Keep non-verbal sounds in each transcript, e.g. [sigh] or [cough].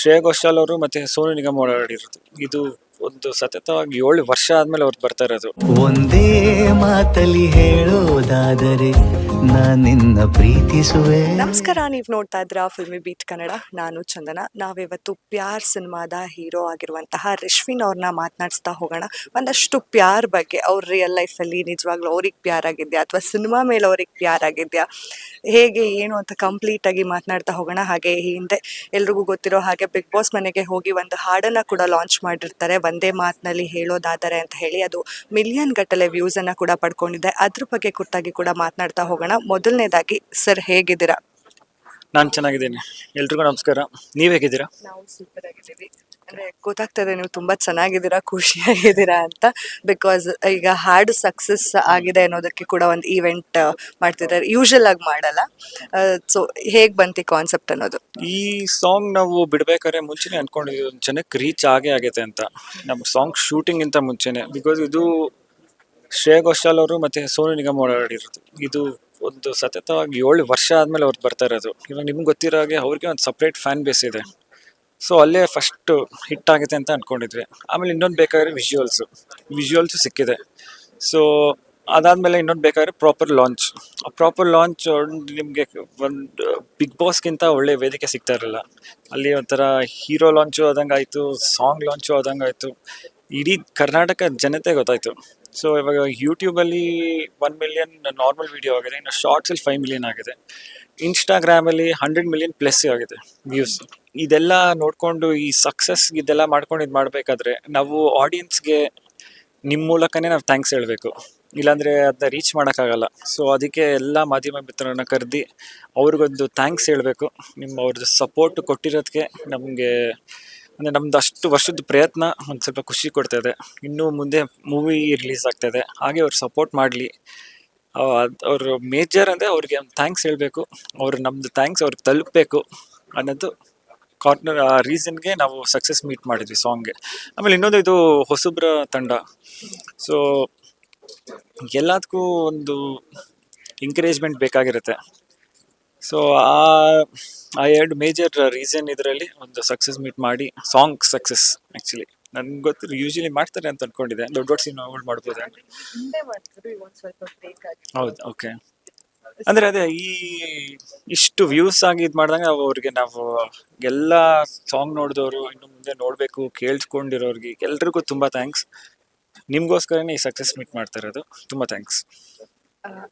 ಶ್ರೇಯಾ ಘೋಷಾಲ್ ಅವರು ಮತ್ತೆ ಸೋನು ನಿಗಮ್ ಅವರು ಆಡಿರೋದು ಇದು ಒಂದು ಸತತವಾಗಿ ಏಳು ವರ್ಷ ಆದ್ಮೇಲೆ ಅವ್ರು ಬರ್ತಾ ಇರೋದು. ಒಂದೇ ಮಾತಲ್ಲಿ ಹೇಳೋದಾದರೆ ನಿನ್ನ ಪ್ರೀತಿಸುವೆ. ನಮಸ್ಕಾರ ನೀವು ನೋಡ್ತಾ ಇದ್ರ ಫಿಲ್ಮಿ ಬೀಟ್ ಕನ್ನಡ ನಾನು ಚಂದನ. ನಾವಿವತ್ತು ಪ್ಯಾರ್ ಸಿನಿಮಾದ ಹೀರೋ ಆಗಿರುವಂತಹ ರಿಶ್ವಿನ್ ಅವ್ರನ್ನ ಮಾತನಾಡಿಸ್ತಾ ಹೋಗೋಣ. ಒಂದಷ್ಟು ಪ್ಯಾರ್ ಬಗ್ಗೆ. ಅವ್ರ ರಿಯಲ್ ಲೈಫಲ್ಲಿ ನಿಜವಾಗ್ಲೂ ಅವ್ರಿಗೆ ಪ್ಯಾರ್ ಆಗಿದ್ಯಾ? ಅಥವಾ ಸಿನಿಮಾ ಮೇಲೆ ಅವ್ರಿಗೆ ಪ್ಯಾರ್ ಆಗಿದ್ಯಾ? ಹೇಗೆ ಏನು ಅಂತ ಕಂಪ್ಲೀಟ್ ಆಗಿ ಮಾತನಾಡ್ತಾ ಹೋಗೋಣ. ಹಾಗೆ ಈ ಹಿಂದೆ ಎಲ್ರಿಗೂ ಗೊತ್ತಿರೋ ಹಾಗೆ ಬಿಗ್ ಬಾಸ್ ಮನೆಗೆ ಹೋಗಿ ಒಂದು ಹಾಡನ್ನ ಕೂಡ ಲಾಂಚ್ ಮಾಡಿರ್ತಾರೆ. ಒಂದೇ ಮಾತಿನಲ್ಲಿ ಹೇಳೋದಾದರೆ ಅಂತ ಹೇಳಿ ಅದು ಮಿಲಿಯನ್ ಗಟ್ಟಲೆ ವ್ಯೂಸ್ ಅನ್ನ ಕೂಡ ಪಡ್ಕೊಂಡಿದೆ. ಅದ್ರ ಬಗ್ಗೆ ಕುರಿತಾಗಿ ಕೂಡ ಮಾತನಾಡ್ತಾ ಹೋಗೋಣ. ಮೊದಲನೇದಾಗಿ ಸರ್ ಹೇಗಿದ್ದೀರಾ? ನಾನು ಚೆನ್ನಾಗಿದ್ದೀನಿ. ಎಲ್ರಿಗೂ ನಮಸ್ಕಾರ. ನೀವು ಹೇಗಿದ್ದೀರಾ? ನಾವು ಸೂಪರ್ ಆಗಿದ್ದೀವಿ. ಅಂದ್ರೆ ಗೊತ್ತಾಗ್ತದೆ ನೀವು ತುಂಬಾ ಚೆನ್ನಾಗಿದ್ದೀರಾ, ಖುಷಿಯಾಗಿದ್ದೀರಾ ಅಂತ. ಬಿಕಾಸ್ ಈಗ ಹಾಡು ಸಕ್ಸಸ್ ಆಗಿದೆ ಅನ್ನೋದಕ್ಕೆ ಕೂಡ ಒಂದು ಈವೆಂಟ್ ಮಾಡ್ತಿದ್ದಾರೆ. ಯೂಶಲ್ ಆಗಿ ಮಾಡಲ್ಲ. ಸೊ ಹೇಗ್ ಬಂತಿ ಕಾನ್ಸೆಪ್ಟ್ ಅನ್ನೋದು? ಈ ಸಾಂಗ್ ನಾವು ಬಿಡ್ಬೇಕಾದ್ರೆ ಮುಂಚೆನೆ ಅನ್ಕೊಂಡಿದ್ವಿ, ಒಂದು ಜನಕ್ಕೆ ರೀಚ್ ಆಗೇ ಆಗೈತೆ ಅಂತ. ನಮ್ಮ ಸಾಂಗ್ ಶೂಟಿಂಗ್ ಇಂತ ಮುಂಚೆನೆ. ಬಿಕಾಸ್ ಇದು ಶ್ರೇಯಾ ಘೋಷಾಲ್ ಅವರು ಮತ್ತೆ ಸೋನು ನಿಗಮ್ ಆಡಿರೋದು ಇದು ಒಂದು ಸತತವಾಗಿ ಏಳು ವರ್ಷ ಆದ್ಮೇಲೆ ಅವ್ರು ಬರ್ತಾ ಇರೋದು. ಇವಾಗ ನಿಮ್ಗೆ ಗೊತ್ತಿರೋ ಹಾಗೆ ಅವ್ರಿಗೆ ಒಂದು ಸಪ್ರೇಟ್ ಫ್ಯಾನ್ ಬೇಸ್ ಇದೆ. ಸೊ ಅಲ್ಲೇ ಫಸ್ಟ್ ಹಿಟ್ ಆಗುತ್ತೆ ಅಂತ ಅಂದ್ಕೊಂಡಿದ್ವಿ ಆಮೇಲೆ ಇನ್ನೊಂದು ಬೇಕಾದ್ರೆ ವಿಜುವಲ್ಸು ವಿಜುವಲ್ಸು ಸಿಕ್ಕಿದೆ. ಸೊ ಅದಾದಮೇಲೆ ಇನ್ನೊಂದು ಬೇಕಾದ್ರೆ ಪ್ರಾಪರ್ ಲಾಂಚ್ ಆ ಪ್ರಾಪರ್ ಲಾಂಚ್ ನಿಮಗೆ ಒಂದು ಬಿಗ್ ಬಾಸ್ಗಿಂತ ಒಳ್ಳೆ ವೇದಿಕೆ ಸಿಗ್ತಾ ಇರಲಿಲ್ಲ ಅಲ್ಲಿ ಒಂಥರ ಹೀರೋ ಲಾಂಚು ಆದಂಗೆ ಆಯಿತು ಸಾಂಗ್ ಲಾಂಚು ಆದಂಗೆ ಆಯಿತು ಇಡೀ ಕರ್ನಾಟಕ ಜನತೆ ಗೊತ್ತಾಯಿತು. ಸೊ ಇವಾಗ ಯೂಟ್ಯೂಬಲ್ಲಿ ಒನ್ ಮಿಲಿಯನ್ ನಾರ್ಮಲ್ ವಿಡಿಯೋ ಆಗಿದೆ, ಇನ್ನು ಶಾರ್ಟ್ಸಲ್ಲಿ ಫೈವ್ ಮಿಲಿಯನ್ ಆಗಿದೆ. ಇನ್ಸ್ಟಾಗ್ರಾಮಲ್ಲಿ ಹಂಡ್ರೆಡ್ ಮಿಲಿಯನ್ ಪ್ಲಸ್ ಆಗಿದೆ ವ್ಯೂಸ್ ಇದೆಲ್ಲ ನೋಡಿಕೊಂಡು ಈ ಸಕ್ಸಸ್ ಇದೆಲ್ಲ ಮಾಡ್ಕೊಂಡು ಇದು ಮಾಡಬೇಕಾದ್ರೆ ನಾವು ಆಡಿಯನ್ಸ್ಗೆ ನಿಮ್ಮ ಮೂಲಕನೇ ನಾವು ಥ್ಯಾಂಕ್ಸ್ ಹೇಳಬೇಕು. ಇಲ್ಲಾಂದರೆ ಅದನ್ನ ರೀಚ್ ಮಾಡೋಕ್ಕಾಗಲ್ಲ. ಸೊ ಅದಕ್ಕೆ ಎಲ್ಲ ಮಾಧ್ಯಮ ಮಿತ್ರರನ್ನ ಕರೆದಿ ಅವ್ರಿಗೊಂದು ಥ್ಯಾಂಕ್ಸ್ ಹೇಳಬೇಕು. ನಿಮ್ಮ ಅವ್ರದ್ದು ಸಪೋರ್ಟ್ ಕೊಟ್ಟಿರೋದಕ್ಕೆ ನಮಗೆ ಅಂದರೆ ನಮ್ದು ಅಷ್ಟು ವರ್ಷದ ಪ್ರಯತ್ನ, ಒಂದು ಸ್ವಲ್ಪ ಖುಷಿ ಕೊಡ್ತಾ ಇದೆ. ಇನ್ನೂ ಮುಂದೆ ಮೂವಿ ರಿಲೀಸ್ ಆಗ್ತಾ ಇದೆ. ಹಾಗೆ ಅವ್ರು ಸಪೋರ್ಟ್ ಮಾಡಲಿ. ಅವರು ಮೇಜರ್ ಅಂದರೆ ಅವ್ರಿಗೆ ಒಂದು ಥ್ಯಾಂಕ್ಸ್ ಹೇಳಬೇಕು. ಅವರು ನಮ್ದು ಥ್ಯಾಂಕ್ಸ್ ಅವ್ರಿಗೆ ತಲುಪಬೇಕು ಅನ್ನೋದು ಕಾರ್ನರ್ ಆ ರೀಸನ್ಗೆ ನಾವು ಸಕ್ಸಸ್ ಮೀಟ್ ಮಾಡಿದ್ವಿ ಸಾಂಗ್ಗೆ ಆಮೇಲೆ ಇನ್ನೊಂದು ಇದು ಹೊಸಬ್ರ ತಂಡ. ಸೊ ಎಲ್ಲದಕ್ಕೂ ಒಂದು ಎಂಕರೇಜ್ಮೆಂಟ್ ಬೇಕಾಗಿರುತ್ತೆ. ಸೊ ಆ ಆ ಎರಡು ಮೇಜರ್ ರೀಸನ್ ಇದರಲ್ಲಿ ಒಂದು ಸಕ್ಸಸ್ ಮೀಟ್ ಮಾಡಿ ಸಾಂಗ್ ಸಕ್ಸಸ್ ಆ್ಯಕ್ಚುಲಿ ನನ್ಗೆ ಗೊತ್ತಿರೋ ಯೂಶಲಿ ಮಾಡ್ತಾರೆ ಅಂತ ಅನ್ಕೊಂಡಿದ್ದೆ. ದೊಡ್ಡ ದೊಡ್ಡ ಸಿನಿಮಾಗಳು ಮಾಡ್ಬೋದು? ಹೌದು ಓಕೆ ಅಂದ್ರೆ ಅದೇ ಈ ಇಷ್ಟು ವ್ಯೂಸ್ ಆಗಿ ಇದು ಮಾಡಿದಾಗ ಅವ್ರಿಗೆ ನಾವು ಎಲ್ಲ ಸಾಂಗ್ ನೋಡಿದವರು ಇನ್ನು ಮುಂದೆ ನೋಡಬೇಕು ಕೇಳಿಸ್ಕೊಂಡಿರೋರಿಗೆ ಎಲ್ರಿಗೂ ತುಂಬ ಥ್ಯಾಂಕ್ಸ್ ನಿಮಗೋಸ್ಕರನೇ ಈ ಸಕ್ಸಸ್ ಮೀಟ್ ಮಾಡ್ತಾ ಇರೋದು. ತುಂಬ ಥ್ಯಾಂಕ್ಸ್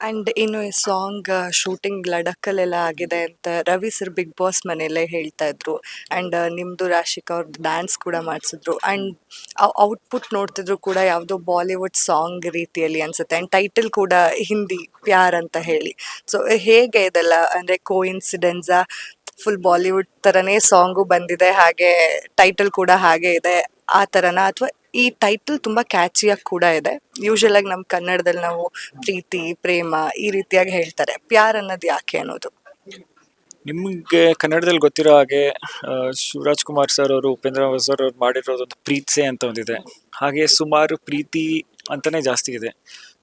ಅಂಡ್ ಇನ್ನು ಈ ಸಾಂಗ್ ಶೂಟಿಂಗ್ ಲಡಕ್ಕಲ್ಲೆಲ್ಲ ಆಗಿದೆ ಅಂತ ರವಿ ಸರ್ ಬಿಗ್ ಬಾಸ್ ಮನೆಯಲ್ಲೇ ಹೇಳ್ತಾ ಇದ್ರು. ಅಂಡ್ ನಿಮ್ದು ರಾಶಿಕ್ ಅವ್ರದ್ದು ಡ್ಯಾನ್ಸ್ ಕೂಡ ಮಾಡಿಸಿದ್ರು. ಅಂಡ್ ಔಟ್ಪುಟ್ ನೋಡ್ತಿದ್ರು ಕೂಡ ಯಾವುದೋ ಬಾಲಿವುಡ್ ಸಾಂಗ್ ರೀತಿಯಲ್ಲಿ ಅನ್ಸುತ್ತೆ. ಅಂಡ್ ಟೈಟಲ್ ಕೂಡ ಹಿಂದಿ ಪ್ಯಾರ್ ಅಂತ ಹೇಳಿ. ಸೊ ಹೇಗೆ ಇದೆಲ್ಲ, ಅಂದ್ರೆ ಕೋ ಇನ್ಸಿಡೆನ್ಸಾ ಫುಲ್ ಬಾಲಿವುಡ್ ತರನೇ ಸಾಂಗು ಬಂದಿದೆ, ಹಾಗೆ ಟೈಟಲ್ ಕೂಡ ಹಾಗೆ ಇದೆ, ಆ ತರನ? ಅಥವಾ ಈ ಟೈಟಲ್ ತುಂಬಾ ಕ್ಯಾಚಿಯಾಗಿ ಕೂಡ ಇದೆ. ಯೂಶಲ್ ಆಗಿ ನಮ್ಮ ಕನ್ನಡದಲ್ಲಿ ನಾವು ಪ್ರೀತಿ, ಪ್ರೇಮ ಈ ರೀತಿಯಾಗಿ ಹೇಳ್ತಾರೆ. ಪ್ಯಾರ್ ಅನ್ನೋದು ಯಾಕೆ ಅನ್ನೋದು? ನಿಮಗೆ ಕನ್ನಡದಲ್ಲಿ ಗೊತ್ತಿರೋ ಹಾಗೆ ಶಿವರಾಜ್ ಕುಮಾರ್ ಸರ್ ಅವರು, ಉಪೇಂದ್ರ ಸರ್ ಅವ್ರು ಮಾಡಿರೋದೊಂದು ಪ್ರೀತ್ಸೆ ಅಂತ ಒಂದಿದೆ ಹಾಗೆ ಸುಮಾರು ಪ್ರೀತಿ ಅಂತಲೇ ಜಾಸ್ತಿ ಇದೆ.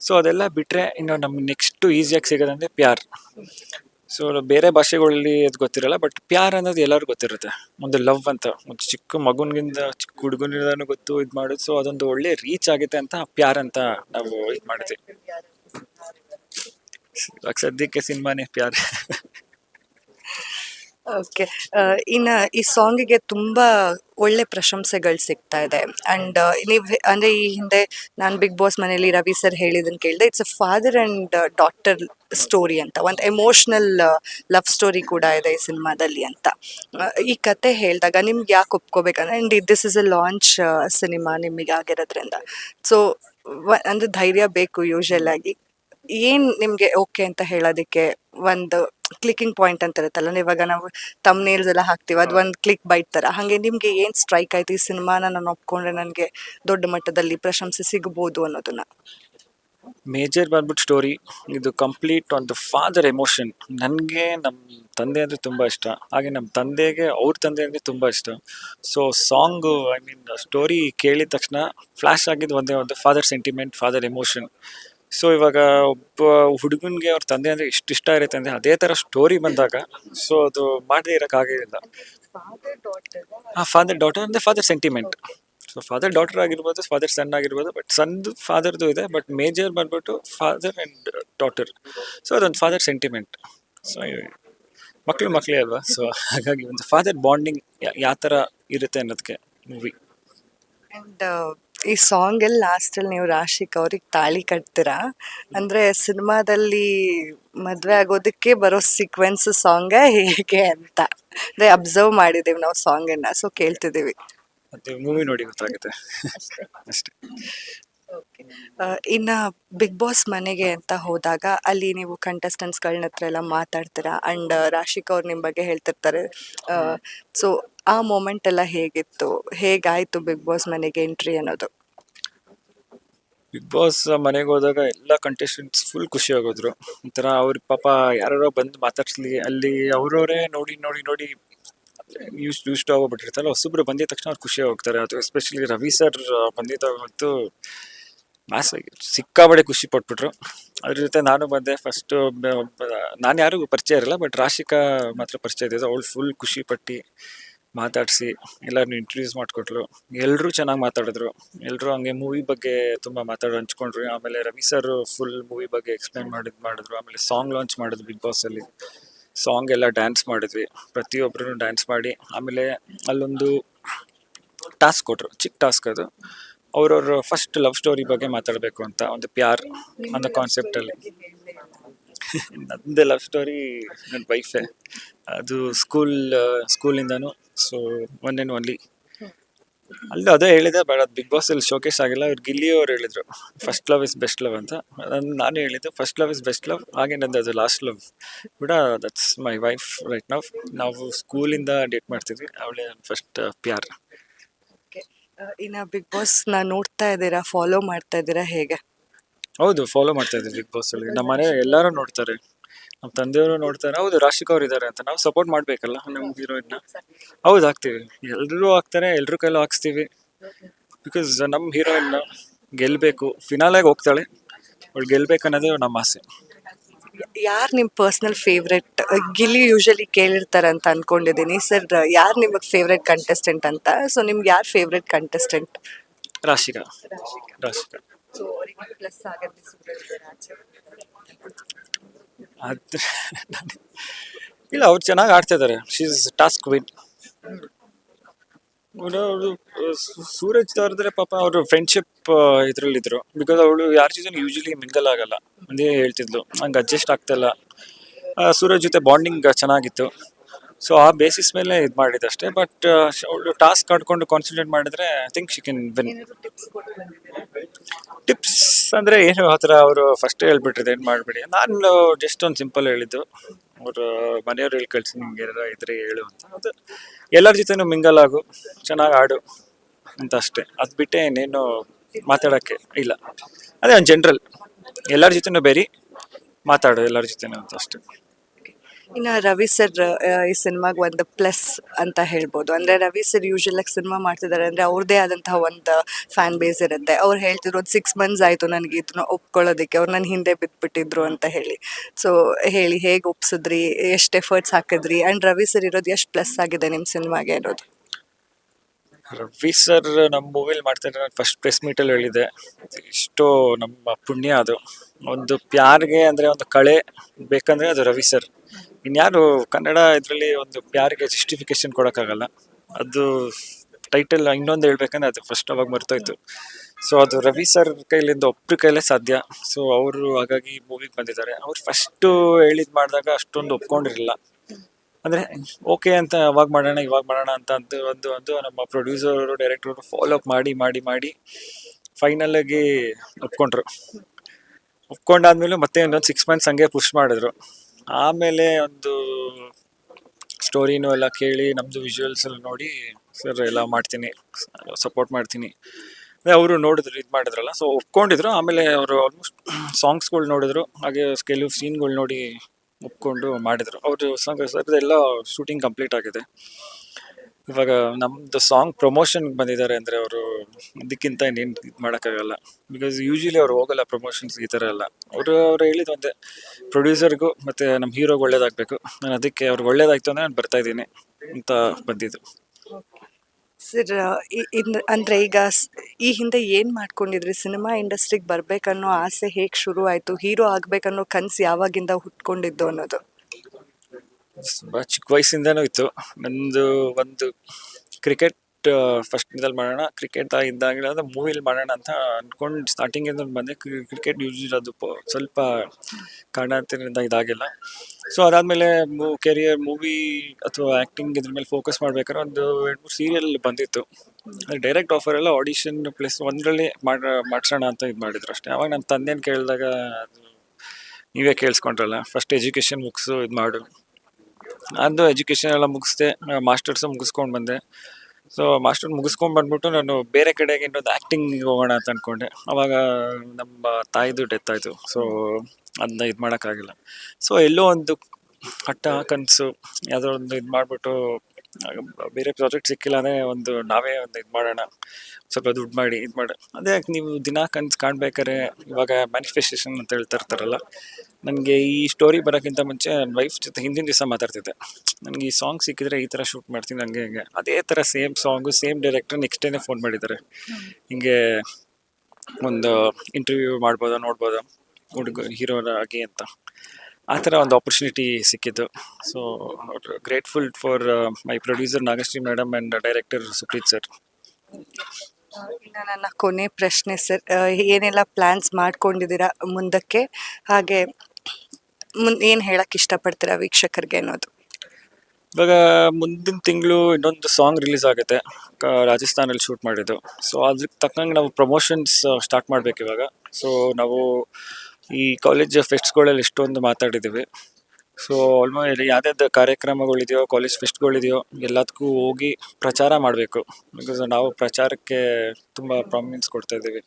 ಸೊ ಅದೆಲ್ಲ ಬಿಟ್ಟರೆ ಇನ್ನು ನಮ್ಗೆ ನೆಕ್ಸ್ಟು ಈಸಿಯಾಗಿ ಸಿಗೋದಂದ್ರೆ ಪ್ಯಾರ್ ಸೊ ಬೇರೆ ಭಾಷೆಗಳಲ್ಲಿ ಅದು ಗೊತ್ತಿರಲ್ಲ ಬಟ್ ಪ್ಯಾರ್ ಅನ್ನೋದು ಎಲ್ಲರಿಗೂ ಗೊತ್ತಿರುತ್ತೆ. ಒಂದು ಲವ್ ಅಂತ ಒಂದು ಚಿಕ್ಕ ಮಗುನಿಂದ ಚಿಕ್ಕ ಹುಡುಗನಿಂದನೂ ಗೊತ್ತು ಇದು ಮಾಡೋದು. ಸೊ ಅದೊಂದು ಒಳ್ಳೆ ರೀಚ್ ಆಗುತ್ತೆ ಅಂತ ಪ್ಯಾರ್ ಅಂತ ನಾವು ಇದು ಮಾಡಿದ್ವಿ. ಇವಾಗ ಸದ್ಯಕ್ಕೆ ಸಿನಿಮಾನೇ ಪ್ಯಾರ್. ಓಕೆ. ಇನ್ನು ಈ ಸಾಂಗಿಗೆ ತುಂಬ ಒಳ್ಳೆ ಪ್ರಶಂಸೆಗಳು ಸಿಗ್ತಾ ಇದೆ. ಆ್ಯಂಡ್ ನೀವು ಅಂದರೆ ಈ ಹಿಂದೆ ನಾನು ಬಿಗ್ ಬಾಸ್ ಮನೇಲಿ ರವಿ ಸರ್ ಹೇಳಿದನ್ ಕೇಳಿದೆ, it's a father and daughter story ಅಂತ, ಒಂದು ಎಮೋಷ್ನಲ್ ಲವ್ ಸ್ಟೋರಿ ಕೂಡ ಇದೆ ಈ ಸಿನಿಮಾದಲ್ಲಿ ಅಂತ. ಈ ಕತೆ ಹೇಳಿದಾಗ ನಿಮ್ಗೆ ಯಾಕೆ ಒಪ್ಕೋಬೇಕಂದ್ರೆ and this is a launch cinema ನಿಮಗೆ ಆಗಿರೋದ್ರಿಂದ. ಸೊ ಅಂದರೆ ಧೈರ್ಯ ಬೇಕು ಯೂಶಲ್ ಆಗಿ. ಏನ್ ನಿಮಗೆ ಓಕೆ ಅಂತ ಹೇಳೋದಕ್ಕೆ ಒಂದು ಕ್ಲಿಕ್ಕಿಂಗ್ ಪಾಯಿಂಟ್ ಅಂತ ಇರುತ್ತಲ್ಲ ಇವಾಗ ನಾವು ತಮ್ಮ ನೇಲ್ಸ್ ಎಲ್ಲ ಹಾಕ್ತಿವಿ ಅದು ಒಂದು ಕ್ಲಿಕ್ ಬೈಟ್ ತರ. ಹಾಗೆ ನಿಮ್ಗೆ ಏನ್ ಸ್ಟ್ರೈಕ್ ಆಯ್ತು ಈ ಸಿನಿಮಾನ ನಾನು ಒಪ್ಕೊಂಡ್ರೆ ನನಗೆ ದೊಡ್ಡ ಮಟ್ಟದಲ್ಲಿ ಪ್ರಶಂಸೆ ಸಿಗಬಹುದು ಅನ್ನೋದನ್ನ. ಮೇಜರ್ ಬಂದ್ಬಿಟ್ಟು ಸ್ಟೋರಿ ಇದು ಕಂಪ್ಲೀಟ್ ಒಂದು ಫಾದರ್ ಎಮೋಷನ್ ನನಗೆ ನಮ್ಮ ತಂದೆ ಅಂದರೆ ತುಂಬ ಇಷ್ಟ. ಹಾಗೆ ನಮ್ಮ ತಂದೆಗೆ ಅವ್ರ ತಂದೆ ಅಂದರೆ ತುಂಬ ಇಷ್ಟ. So song I mean story ಕೇಳಿದ ತಕ್ಷಣ ಫ್ಲ್ಯಾಶ್ ಆಗಿದ್ದು ಒಂದೇ ಒಂದು father sentiment father emotion so ಇವಾಗ ಒಬ್ಬ ಹುಡುಗನಿಗೆ ಅವ್ರ ತಂದೆ ಅಂದರೆ ಎಷ್ಟು ಇಷ್ಟ ಇರುತ್ತೆ ಅಂದರೆ ಅದೇ ಥರ ಸ್ಟೋರಿ ಬಂದಾಗ ಸೊ ಅದು ಮಾಡದೇ ಇರೋಕ್ಕಾಗೋದಿಲ್ಲ ಆ ಫಾದರ್ ಡಾಟರ್ ಅಂದ್ರೆ father sentiment so father daughter ಆಗಿರ್ಬೋದು ಫಾದರ್ ಸನ್ ಆಗಿರ್ಬೋದು ಬಟ್ ಸನ್ದು ಫಾದರ್ದು ಇದೆ ಬಟ್ ಮೇಜರ್ ಬಂದ್ಬಿಟ್ಟು ಫಾದರ್ ಆ್ಯಂಡ್ ಡಾಟರ್ ಸೊ ಅದೊಂದು ಫಾದರ್ ಸೆಂಟಿಮೆಂಟ್ ಸೊ ಮಕ್ಕಳು ಮಕ್ಕಳೇ ಅಲ್ವಾ? ಸೊ ಹಾಗಾಗಿ ಒಂದು ಫಾದರ್ ಬಾಂಡಿಂಗ್ ಯಾವ ಥರ ಇರುತ್ತೆ ಅನ್ನೋದಕ್ಕೆ ಮೂವಿ ಅಂಡ್ ಈ ಸಾಂಗ್ ಲಾಸ್ಟಲ್ಲಿ ಲಾಸ್ಟ್ ಅಲ್ಲಿ ನೀವು ರಾಶಿಕ್ ಅವ್ರಿಗೆ ತಾಳಿ ಕಟ್ತೀರಾ? ಅಂದ್ರೆ ಸಿನಿಮಾದಲ್ಲಿ ಮದ್ವೆ ಆಗೋದಕ್ಕೆ ಬರೋ ಸೀಕ್ವೆನ್ಸ್ ಸಾಂಗ್ ಹೇಗೆ ಅಂತ. ಅಂದ್ರೆ ಅಬ್ಸರ್ವ್ ಮಾಡಿದೀವಿ ನಾವು ಸಾಂಗ್ ಅನ್ನ ಸೊ ಕೇಳ್ತಿದ್ದೀವಿ. ಮತ್ತು ಮೂವಿ ನೋಡಿ ಗೊತ್ತಾಗುತ್ತೆ. ಅಷ್ಟೇ. ಇನ್ನ ಬಿಗ್ ಬಾಸ್ ಮನೆಗೆ ಅಂತ ಹೋದಾಗ ಅಲ್ಲಿ ನೀವು ಕಂಟೆಸ್ಟೆಂಟ್ಸ್ಗಳನ್ನ ಹತ್ರ ಎಲ್ಲ ಮಾತಾಡ್ತೀರಾ? ಅಂಡ್ ರಾಶಿಕ್ ಅವ್ರು ನಿಮ್ಮ ಬಗ್ಗೆ ಹೇಳ್ತಿರ್ತಾರೆ. ಸೊ ಆ ಮೂಮೆಂಟ್ ಎಲ್ಲ ಹೇಗಿತ್ತು? ಹೇಗಾಯ್ತು ಬಿಗ್ ಬಾಸ್ ಮನೆಗೆ ಎಂಟ್ರಿ ಅನ್ನೋದು? ಬಿಗ್ ಬಾಸ್ ಮನೆಗೆ ಹೋದಾಗ ಎಲ್ಲ ಕಂಟೆಸ್ಟೆಂಟ್ಸ್ ಫುಲ್ ಖುಷಿ ಆಗೋದ್ರು. ಒಂಥರ ಅವ್ರ ಪಾಪ ಯಾರೋ ಬಂದು ಮಾತಾಡ್ಸ್ಲಿ, ಅಲ್ಲಿ ಅವರವರೇ ನೋಡಿ ನೋಡಿ ನೋಡಿ ಯೂಸ್ ಯೂಸ್ಟ್ ಆಗೋಗ್ಬಿಟ್ಟಿರ್ತಾರಲ್ಲ ಹೊಸಬ್ರು ಬಂದಿದ ತಕ್ಷಣ ಅವ್ರು ಖುಷಿ ಹೋಗ್ತಾರೆ ಅದು ಎಸ್ಪೆಷಲಿ ರವಿ ಸರ್ ಬಂದಿದ್ದಾಗ ಮತ್ತು ಮಾಸ್ ಸಿಕ್ಕಾಬಡೆ ಖುಷಿ ಪಟ್ಬಿಟ್ರು. ಅದ್ರ ಜೊತೆ ನಾನು ಬಂದೆ. ಫಸ್ಟು ನಾನು ಯಾರಿಗೂ ಪರಿಚಯ ಇರಲ್ಲ ಬಟ್ ರಾಶಿಕಾ ಮಾತ್ರ ಪರಿಚಯ ಇದೆ ಅವಳು ಫುಲ್ ಖುಷಿ ಪಟ್ಟು, ಮಾತಾಡಿಸಿ ಎಲ್ಲರನ್ನು ಇಂಟ್ರೊಡ್ಯೂಸ್ ಮಾಡಿಕೊಟ್ಲು. ಎಲ್ಲರೂ ಚೆನ್ನಾಗಿ ಮಾತಾಡಿದ್ರು. ಎಲ್ಲರೂ ಹಂಗೆ ಮೂವಿ ಬಗ್ಗೆ ತುಂಬ ಮಾತಾಡಿ ಹಂಚ್ಕೊಂಡ್ರು. ಆಮೇಲೆ ರವಿ ಸರ್ ಫುಲ್ ಮೂವಿ ಬಗ್ಗೆ ಎಕ್ಸ್ಪ್ಲೈನ್ ಮಾಡಿದ್, ಮಾಡಿದ್ರು. ಆಮೇಲೆ ಸಾಂಗ್ ಲಾಂಚ್ ಮಾಡಿದ್ರು ಬಿಗ್ ಬಾಸಲ್ಲಿ ಸಾಂಗ್ ಎಲ್ಲ ಡ್ಯಾನ್ಸ್ ಮಾಡಿದ್ವಿ. ಪ್ರತಿಯೊಬ್ಬರೂ ಡ್ಯಾನ್ಸ್ ಮಾಡಿ, ಆಮೇಲೆ ಅಲ್ಲೊಂದು ಟಾಸ್ಕ್ ಕೊಟ್ಟರು ಚಿಕ್ಕ ಟಾಸ್ಕ್ ಅದು. ಅವ್ರವ್ರ ಫಸ್ಟ್ ಲವ್ ಸ್ಟೋರಿ ಬಗ್ಗೆ ಮಾತಾಡಬೇಕು ಅಂತ ಒಂದು ಪ್ಯಾರ್ ಅನ್ನೋ ಕಾನ್ಸೆಪ್ಟಲ್ಲಿ ನಂದೇ ಲವ್ ಸ್ಟೋರಿ ನನ್ನ ವೈಫೆ ಅದು ಸ್ಕೂಲ್ ಸ್ಕೂಲಿಂದನೂ ಸೊ ಒನ್ ಆ್ಯಂಡ್ ಒನ್ಲಿ ಅಲ್ಲಿ ಅದೇ ಹೇಳಿದೆ, ಬಟ್ ಅದು ಬಿಗ್ ಬಾಸ್ ಅಲ್ಲಿ ಶೋಕೇಸ್ ಆಗಿಲ್ಲ. ಇವ್ರು ಗಿಲ್ಲಿ ಅವ್ರು ಹೇಳಿದ್ರು first love is best love ಅಂತ. ನಾನು ನಾನು ಹೇಳಿದ್ದೆ first love is best love ಹಾಗೆ ನಂದು ಅದು ಲಾಸ್ಟ್ ಲವ್ ಕೂಡ ದಟ್ಸ್ ಮೈ ವೈಫ್ ರೈಟ್ ನಾವು ನಾವು ಸ್ಕೂಲಿಂದ ಡೇಟ್ ಮಾಡ್ತಿದ್ವಿ, ಅವಳೇ ಫಸ್ಟ್ ಪ್ಯಾರ್ ಇನ್ನ ಬಿಗ್ ಬಾಸ್ನ ನೋಡ್ತಾ ಇದ್ದೀರಾ? ಫಾಲೋ ಮಾಡ್ತಾ ಇದ್ದೀರಾ? ಹೇಗೆ? ಹೌದು ಫಾಲೋ ಮಾಡ್ತಾ ಇದ್ದೀವಿ ಬಿಗ್ ಬಾಸ್ ಅಲ್ಲಿ. ನಮ್ಮ ಮನೆ ಎಲ್ಲರೂ ನೋಡ್ತಾರೆ. ನಮ್ಮ ತಂದೆಯವರು ನೋಡ್ತಾರೆ. ಹೌದು ರಾಶಿಕ್ ಅವ್ರು ಇದ್ದಾರೆ ಅಂತ. ನಾವು ಸಪೋರ್ಟ್ ಮಾಡ್ಬೇಕಲ್ಲ ನಮ್ಮ ಹೀರೋಯಿನ್ನ ಹೌದು ಹಾಕ್ತೀವಿ. ಎಲ್ಲರೂ ಹಾಕ್ತಾರೆ ಎಲ್ಲರೂ ಕೈಲೂ ಹಾಕ್ಸ್ತೀವಿ. ಬಿಕಾಸ್ ನಮ್ಮ ಹೀರೋಯಿನ್ ಗೆಲ್ಲಬೇಕು ಫಿನಾಲಾಗಿ ಹೋಗ್ತಾಳೆ. ಅವಳು ಗೆಲ್ಬೇಕು ಅನ್ನೋದು ನಮ್ಮ ಆಸೆ. ಯಾರು ನಿಮ್ಮ ಪರ್ಸ್ನಲ್ ಫೇವ್ರೆಟ್ ಗಿಲ್ಲಿ ಯೂಶಲಿ ಕೇಳಿರ್ತಾರೆ ಅಂತ ಅನ್ಕೊಂಡಿದ್ದೀನಿ ಸರ್ ಯಾರು ನಿಮಗೆ ಫೇವ್ರೆಟ್ ಕಂಟೆಸ್ಟೆಂಟ್ ಅಂತ? ಸೊ ನಿಮ್ಗೆ ಯಾರು ಫೇವ್ರೆಟ್ ಕಂಟೆಸ್ಟೆಂಟ್ ರಾಶಿಕಾ. ರಾಶಿಕಾ. ಅದು [laughs] ಇಲ್ಲ ಅವ್ರು ಚೆನ್ನಾಗಿ ಆಡ್ತಿದ್ದಾರೆ ಶಿ ಶೀಸ್ ಟಾಸ್ಕ್ ವಿನ್ ಅವರು ಸೂರಜ್ ಅವ್ರದ್ರೆ ಪಾಪ ಅವರು ಫ್ರೆಂಡ್ಶಿಪ್ ಇದ್ರಲ್ಲಿದ್ರು. ಬಿಕಾಸ್ ಅವಳು ಯಾರ ಜೊತೆ ಯೂಶಲಿ ಮಿಂಗಲ್ ಆಗಲ್ಲ. ಒಂದೇ ಹೇಳ್ತಿದ್ಲು. ಹಂಗೆ ಅಡ್ಜಸ್ಟ್ ಆಗ್ತಾಯಿಲ್ಲ ಸೂರಜ್ ಜೊತೆ ಬಾಂಡಿಂಗ್ ಚೆನ್ನಾಗಿತ್ತು. ಸೊ ಆ ಬೇಸಿಸ್ ಮೇಲೆ ಇದು ಮಾಡಿದ್ದು ಅಷ್ಟೇ ಬಟ್ ಅವಳು ಟಾಸ್ಕ್ ಆಡ್ಕೊಂಡು ಕಾನ್ಸಂಟ್ರೇಟ್ ಮಾಡಿದ್ರೆ I think she can win tips ಅಂದರೆ ಏನು ಆ ಥರ ಅವರು ಫಸ್ಟೇ ಹೇಳ್ಬಿಟ್ರಿ ಏನು ಮಾಡಬೇಡಿ. ನಾನು ಜಸ್ಟ್ ಒಂದು ಸಿಂಪಲ್ ಹೇಳಿದ್ದು. ಅವರು ಮನೆಯವ್ರು ಹೇಳಿ ಕಳಿಸಿ ನಿಮ್ಗೆ ಏನಾರ ಇದ್ರೆ ಹೇಳು ಅಂತ. ಅದು ಎಲ್ಲರ ಜೊತೆನೂ ಮಿಂಗಲ್ ಆಗು, ಚೆನ್ನಾಗಿ ಆಡು ಅಂತ ಅಷ್ಟೇ. ಅದು ಬಿಟ್ಟೆ ಇನ್ನೇನು ಮಾತಾಡೋಕ್ಕೆ ಇಲ್ಲ. ಅದೇ ಒಂದು ಜನರಲ್ ಎಲ್ಲರ ಜೊತೆನೂ ಬೇರಿ ಮಾತಾಡು ಎಲ್ಲರ ಜೊತೆನೂ ಅಂತ ಅಷ್ಟೇ. ಇನ್ನು ರವಿ ಸರ್ ಈ ಸಿನಿಮಾಗೆ ಒಂದು ಪ್ಲಸ್ ಅಂತ ಹೇಳ್ಬೋದು. ಅಂದ್ರೆ ರವಿ ಸರ್ ಯೂಶಲ್ ಆಗಿ ಸಿನಿಮಾ ಮಾಡ್ತಿದ್ದಾರೆ ಅಂದ್ರೆ ಅವ್ರದೇ ಆದಂತಹ ಒಂದು ಫ್ಯಾನ್ ಬೇಸ್ ಇರುತ್ತೆ. ಅವ್ರು ಹೇಳ್ತಿದ್ರು ಒಂದು ಸಿಕ್ಸ್ ಮಂತ್ಸ್ ಆಯ್ತು ನನಗೆ ಇದನ್ನ ಒಪ್ಕೊಳ್ಳೋದಕ್ಕೆ. ಅವ್ರು ನನ್ನ ಹಿಂದೆ ಬಿದ್ದುಬಿಟ್ಟಿದ್ರು ಅಂತ ಹೇಳಿ. ಸೊ ಹೇಳಿ ಹೇಗೆ ಒಪ್ಸಿದ್ರಿ? ಎಷ್ಟು ಎಫರ್ಟ್ಸ್ ಹಾಕಿದ್ರಿ? ಅಂಡ್ ರವಿ ಸರ್ ಇರೋದು ಎಷ್ಟು ಪ್ಲಸ್ ಆಗಿದೆ ನಿಮ್ಮ ಸಿನಿಮಾಗೆ ಅನ್ನೋದು ರವಿ ಸರ್ ನಮ್ಮ ಮೂವಿಲಿ ಮಾಡ್ತಿದ್ರೆ ನಾನು ಫಸ್ಟ್ ಪ್ರೆಸ್ ಮೀಟಲ್ಲಿ ಹೇಳಿದೆ ಇಷ್ಟು ನಮ್ಮ ಪುಣ್ಯ ಅದು. ಒಂದು ಪ್ಯಾರ್ಗೆ ಅಂದರೆ ಒಂದು ಕಳೆ ಬೇಕಂದ್ರೆ ಅದು ರವಿ ಸರ್ ಇನ್ಯಾರು ಕನ್ನಡ ಇದರಲ್ಲಿ ಒಂದು ಯಾರಿಗೆ ಜಸ್ಟಿಫಿಕೇಶನ್ ಕೊಡೋಕ್ಕಾಗಲ್ಲ. ಅದು ಟೈಟಲ್ ಇನ್ನೊಂದು ಹೇಳ್ಬೇಕಂದ್ರೆ ಅದು ಫಸ್ಟ್ ಅವಾಗ ಮರ್ತೋಯ್ತು. ಸೊ ಅದು ರವಿ ಸರ್ ಕೈಲಿಂದ ಒಬ್ಬರ ಕೈಲೇ ಸಾಧ್ಯ. ಸೊ ಅವರು ಹಾಗಾಗಿ ಮೂವಿಗೆ ಬಂದಿದ್ದಾರೆ. ಅವ್ರು ಫಸ್ಟು ಹೇಳಿದ್ ಮಾಡಿದಾಗ ಅಷ್ಟೊಂದು ಒಪ್ಕೊಂಡಿರಲಿಲ್ಲ. ಅಂದರೆ ಓಕೆ ಅಂತ ಅವಾಗ ಮಾಡೋಣ, ಇವಾಗ ಮಾಡೋಣ ಅಂತ ಅಂದು ಒಂದು ಒಂದು ನಮ್ಮ ಪ್ರೊಡ್ಯೂಸರು ಡೈರೆಕ್ಟರು ಫಾಲೋ ಅಪ್ ಮಾಡಿ ಮಾಡಿ ಮಾಡಿ ಫೈನಲಾಗಿ ಒಪ್ಕೊಂಡ್ರು. ಒಪ್ಕೊಂಡಾದ್ಮೇಲೆ ಮತ್ತೆ ಇನ್ನೊಂದು ಸಿಕ್ಸ್ ಮಂತ್ಸ್ ಹಂಗೆ ಪುಷ್ ಮಾಡಿದ್ರು. ಆಮೇಲೆ ಒಂದು ಸ್ಟೋರಿನೂ ಎಲ್ಲ ಕೇಳಿ ನಮ್ಮದು ವಿಜುವಲ್ಸ್ ಎಲ್ಲ ನೋಡಿ ಸರ್ ಎಲ್ಲ ಮಾಡ್ತೀನಿ ಸಪೋರ್ಟ್ ಮಾಡ್ತೀನಿ. ಅದೇ ಅವರು ನೋಡಿದ್ರು, ಇದು ಮಾಡಿದ್ರಲ್ಲ ಸೊ ಒಪ್ಕೊಂಡಿದ್ರು. ಆಮೇಲೆ ಅವರು ಆಲ್ಮೋಸ್ಟ್ ಸಾಂಗ್ಸ್ಗಳು ನೋಡಿದ್ರು, ಹಾಗೆ ಕೆಲವು ಸೀನ್ಗಳು ನೋಡಿ ಒಪ್ಕೊಂಡು ಮಾಡಿದರು. ಅವರು ಸಾಂಗ್ ಎಲ್ಲ ಶೂಟಿಂಗ್ ಕಂಪ್ಲೀಟ್ ಆಗಿದೆ. ಇವಾಗ ನಮ್ದು ಸಾಂಗ್ ಪ್ರಮೋಷನ್ಗೆ ಬಂದಿದ್ದಾರೆ ಅಂದರೆ ಅವರು ಅದಕ್ಕಿಂತ ಇನ್ನೇನು ಇದು ಮಾಡೋಕ್ಕಾಗಲ್ಲ. ಬಿಕಾಸ್ ಯೂಶಲಿ ಅವ್ರು ಹೋಗಲ್ಲ ಪ್ರಮೋಷನ್ಸ್ ಈ ಥರ ಎಲ್ಲ. ಅವರು, ಅವ್ರು ಹೇಳಿದ ಒಂದೇ ಪ್ರೊಡ್ಯೂಸರ್ಗೂ ಮತ್ತು ನಮ್ಮ ಹೀರೋಗೆ ಒಳ್ಳೇದಾಗಬೇಕು. ನಾನು ಅದಕ್ಕೆ ಅವ್ರಿಗೆ ಒಳ್ಳೇದಾಯ್ತು ಅಂದರೆ ನಾನು ಬರ್ತಾ ಇದ್ದೀನಿ ಅಂತ ಬಂದಿದ್ದು. ಸರ್ ಅಂದ್ರೆ ಈಗ ಈ ಹಿಂದೆ ಏನ್ ಮಾಡ್ಕೊಂಡಿದ್ರಿ? ಸಿನಿಮಾ ಇಂಡಸ್ಟ್ರಿಗೆ ಬರ್ಬೇಕನ್ನೋ ಆಸೆ ಹೇಗೆ ಶುರು ಆಯ್ತು ಹೀರೋ ಆಗ್ಬೇಕನ್ನೋ ಕನ್ಸು ಯಾವಾಗಿಂದ ಹುಟ್ಕೊಂಡಿದ್ದು ಅನ್ನೋದು? ತುಂಬ ಚಿಕ್ಕ ವಯಸ್ಸಿಂದನೂ ಇತ್ತು. ನಂದು ಒಂದು ಕ್ರಿಕೆಟ್ ಫಸ್ಟ್ ಇದಲ್ಲಿ ಮಾಡೋಣ ಕ್ರಿಕೆಟ್ ಇದ್ದಾಗಲೇ ಅಂದ್ರೆ ಮೂವಿಲಿ ಮಾಡೋಣ ಅಂತ ಅಂದ್ಕೊಂಡು ಸ್ಟಾರ್ಟಿಂಗಿಂದ ಬಂದೆ. ಕ್ರಿಕೆಟ್ ಯೂಸ್ ಇರೋದು ಸ್ವಲ್ಪ ಕಾರಣಾಂತರದಿಂದ ಇದಾಗಿಲ್ಲ. ಸೊ ಅದಾದಮೇಲೆ ಮೂ ಕೆರಿಯರ್ ಮೂವಿ ಅಥವಾ ಆ್ಯಕ್ಟಿಂಗ್ ಇದ್ರ ಮೇಲೆ ಫೋಕಸ್ ಮಾಡ್ಬೇಕಾದ್ರೆ ಒಂದು ಎರಡು ಮೂರು ಸೀರಿಯಲ್ ಬಂದಿತ್ತು. ಡೈರೆಕ್ಟ್ ಆಫರ್ ಎಲ್ಲ ಆಡಿಷನ್ ಪ್ಲಸ್ ಒಂದರಲ್ಲಿ ಮಾಡ, ಮಾಡ್ಸೋಣ ಅಂತ ಇದು ಮಾಡಿದ್ರು ಅಷ್ಟೇ. ಅವಾಗ ನನ್ನ ತಂದೆನ ಕೇಳಿದಾಗ ನೀವೇ ಕೇಳಿಸ್ಕೊಂಡ್ರಲ್ಲ ಫಸ್ಟ್ ಎಜುಕೇಷನ್ ಮುಗಿಸು ಇದು ಮಾಡು. ಅದು ಎಜುಕೇಷನ್ ಎಲ್ಲ ಮುಗಿಸ್ದೆ ಮಾಸ್ಟರ್ಸ್ ಮುಗಿಸ್ಕೊಂಡು ಬಂದೆ. ಸೊ ಮಾಸ್ಟರ್ ಮುಗಿಸ್ಕೊಂಡು ಬಂದ್ಬಿಟ್ಟು ನಾನು ಬೇರೆ ಕಡೆಗೆ ಇನ್ನೊಂದು ಆ್ಯಕ್ಟಿಂಗಿಗೆ ಹೋಗೋಣ ಅಂತ ಅಂದ್ಕೊಂಡೆ ಅವಾಗ ನಮ್ಮ ತಾಯಿದು ಡೆತ್ ಆಯಿತು. ಸೊ ಅದನ್ನ ಇದು ಮಾಡೋಕ್ಕಾಗಿಲ್ಲ. ಸೊ ಎಲ್ಲೋ ಒಂದು ಹಠ, ಕನಸು, ಯಾವುದೋ ಒಂದು ಇದು ಮಾಡಿಬಿಟ್ಟು, ಬೇರೆ ಪ್ರಾಜೆಕ್ಟ್ ಸಿಕ್ಕಿಲ್ಲ ಅಂದರೆ ಒಂದು ನಾವೇ ಒಂದು ಇದು ಮಾಡೋಣ. ಸ್ವಲ್ಪ ದುಡ್ಡು ಮಾಡಿ, ಇದು ಮಾಡಿ. ಅದೇ ನೀವು ದಿನ ಕನ್ಸು ಕಾಣ್ಬೇಕಾದ್ರೆ ಇವಾಗ ಮ್ಯಾನಿಫೆಸ್ಟೇಷನ್ ಅಂತ ಹೇಳ್ತಾ ಇರ್ತಾರಲ್ಲ ನನಗೆ ಈ ಸ್ಟೋರಿ ಬರೋಕ್ಕಿಂತ ಮುಂಚೆ ನನ್ನ ವೈಫ್ ಜೊತೆ ಹಿಂದಿನ ದಿವಸ ಮಾತಾಡ್ತಿದ್ದೆ. ನನಗೆ ಈ ಸಾಂಗ್ ಸಿಕ್ಕಿದ್ರೆ ಈ ಥರ ಶೂಟ್ ಮಾಡ್ತೀನಿ ನನಗೆ ಹಿಂಗೆ. ಅದೇ ಥರ same song same director next ಡೇನೇ phone ಮಾಡಿದ್ದಾರೆ. ಹಿಂಗೆ ಒಂದು ಇಂಟರ್ವ್ಯೂ ಮಾಡ್ಬೋದಾ, ನೋಡ್ಬೋದಾ, ಹುಡುಗ ಹೀರೋರಾಗಿ ಅಂತ. ಆ ಥರ ಒಂದು ಆಪರ್ಚುನಿಟಿ ಸಿಕ್ಕಿತ್ತು so grateful for my producer Nagashree madam and director Supreeth sir ಇನ್ನು ನನ್ನ ಕೊನೆ ಪ್ರಶ್ನೆ ಸರ್ ಏನೆಲ್ಲ ಪ್ಲ್ಯಾನ್ಸ್ ಮಾಡ್ಕೊಂಡಿದ್ದೀರಾ ಮುಂದಕ್ಕೆ? ಹಾಗೆ ಮುನ್ ಏನು ಹೇಳಕ್ ಇಷ್ಟಪಡ್ತೀರಾ ವೀಕ್ಷಕರಿಗೆ ಅನ್ನೋದು? ಇವಾಗ ಮುಂದಿನ ತಿಂಗಳು ಇನ್ನೊಂದು ಸಾಂಗ್ ರಿಲೀಸ್ ಆಗುತ್ತೆ ರಾಜಸ್ಥಾನಲ್ಲಿ ಶೂಟ್ ಮಾಡಿದ್ದು. ಸೊ ಅದಕ್ಕೆ ತಕ್ಕಂಗೆ ನಾವು ಪ್ರಮೋಷನ್ಸ್ ಸ್ಟಾರ್ಟ್ ಮಾಡಬೇಕು ಇವಾಗ. ಸೊ ನಾವು ಈ ಕಾಲೇಜ್ ಫೆಸ್ಟ್ಗಳಲ್ಲಿ ಎಷ್ಟೊಂದು ಮಾತಾಡಿದ್ದೀವಿ ಸೊ ಆಲ್ಮೋಸ್ಟ್ ಯಾವ್ದಾದ ಕಾರ್ಯಕ್ರಮಗಳಿದೆಯೋ, ಕಾಲೇಜ್ ಫೆಸ್ಟ್ಗಳಿದೆಯೋ ಎಲ್ಲದಕ್ಕೂ ಹೋಗಿ ಪ್ರಚಾರ ಮಾಡಬೇಕು. ಬಿಕಾಸ್ ನಾವು ಪ್ರಚಾರಕ್ಕೆ ತುಂಬ ಪ್ರಾಮಿನೆನ್ಸ್ ಕೊಡ್ತಾ ಇದ್ದೀವಿ.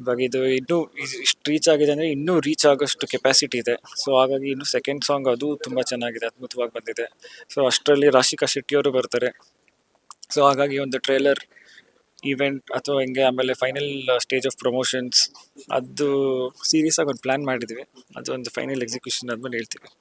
ಇವಾಗ ಇದು ಇನ್ನೂ ಇಷ್ಟು ರೀಚ್ ಆಗಿದೆ ಅಂದರೆ ಇನ್ನೂ ರೀಚ್ ಆಗೋಷ್ಟು ಕೆಪಾಸಿಟಿ ಇದೆ. ಸೊ ಹಾಗಾಗಿ ಇನ್ನು ಸೆಕೆಂಡ್ ಸಾಂಗ್ ಅದು ತುಂಬ ಚೆನ್ನಾಗಿದೆ, ಅದ್ಭುತವಾಗಿ ಬಂದಿದೆ. ಸೊ ಅಷ್ಟರಲ್ಲಿ ರಾಶಿಕಾ ಶೆಟ್ಟಿಯವರು ಬರ್ತಾರೆ. ಸೊ ಹಾಗಾಗಿ ಒಂದು ಟ್ರೇಲರ್ ಈವೆಂಟ್ ಅಥವಾ ಹಿಂಗೆ ಆಮೇಲೆ ಫೈನಲ್ ಸ್ಟೇಜ್ ಆಫ್ ಪ್ರಮೋಷನ್ಸ್ ಅದು ಸೀರಿಯಸ್ ಆಗಿ ಒಂದು ಪ್ಲ್ಯಾನ್ ಮಾಡಿದ್ವಿ. ಅದು ಒಂದು ಫೈನಲ್ ಎಕ್ಸಿಕ್ಯೂಷನ್ ಆದ್ಮೇಲೆ ಹೇಳ್ತೀವಿ.